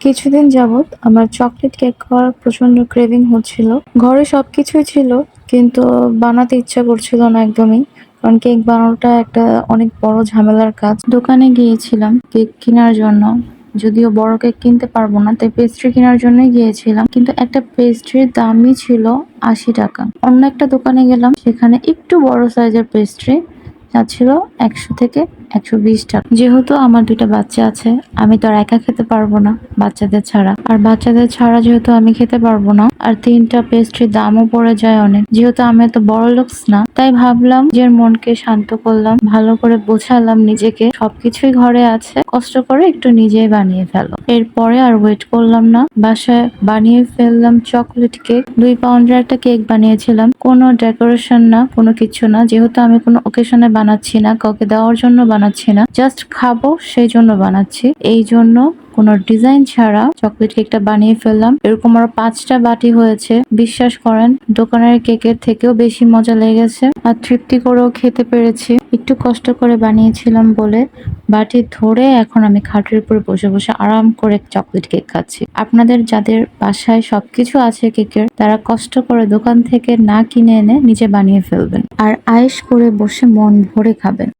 কিছুদিন যাবত আমার চকলেট কেক খাওয়ার প্রচণ্ড ক্রেভিং হচ্ছিল। ঘরে সবকিছুই ছিল, কিন্তু বানাতে ইচ্ছা করছিল না একদমই, কারণ কেক বানানোটা একটা অনেক বড় ঝামেলার কাজ। দোকানে গিয়েছিলাম কেক কেনার জন্য, যদিও বড় কেক কিনতে পারব না, তাই পেস্ট্রি কেনার জন্যই গিয়েছিলাম, কিন্তু একটা পেস্ট্রির দামই ছিল আশি টাকা। অন্য একটা দোকানে গেলাম, সেখানে একটু বড় সাইজের পেস্ট্রি যা ছিল একশো থেকে একশো বিশ টাকা। যেহেতু আমার দুইটা বাচ্চা আছে, আমি তো আর একা খেতে পারব না বাচ্চাদের ছাড়া। আর বাচ্চাদের ছাড়া যেহেতু আমি খেতে পারব না, আর তিনটা পেস্ট্রির দামও পড়ে যায় অনেক। যেহেতু আমি এত বড় লোকস না, তাই ভাবলাম যে মনকে শান্ত করলাম, ভালো করে বোঝালাম নিজেকে। সবকিছুই ঘরে আছে, কষ্ট করে একটু নিজেই বানিয়ে ফেলো। এরপরে আর ওয়েট করলাম না। বাসায় বানিয়ে ফেললাম চকলেট কেক দুই পাউন্ডের একটা কেক বানিয়েছিলাম। কোনো ডেকোরেশন না, কোনো কিছু না। যেহেতু আমি কোনো ওকেশনে বানাচ্ছি না, কাউকে দেওয়ার জন্য বানাচ্ছি না জাস্ট খাব, সেই জন্য বানাচ্ছি। এই জন্য কোনো ডিজাইন ছাড়া চকলেট কেকটা বানিয়ে ফেললাম। এরকম আরও পাঁচটা বাটি হয়েছে। বিশ্বাস করেন, দোকানের কেকের থেকেও বেশি মজা লেগেছে। আর তৃপ্তি করেও খেতে পেরেছি। একটু কষ্ট করে বানিয়েছিলাম বলে বাটি ধরে এখন আমি খাটের উপরে বসে বসে আরাম করে চকলেট কেক খাচ্ছি। আপনাদের যাদের বাসায় সবকিছু আছে কেকের, তারা কষ্ট করে দোকান থেকে না কিনে এনে নিজে বানিয়ে ফেলবেন। আর আয়েস করে বসে মন ভরে খাবেন।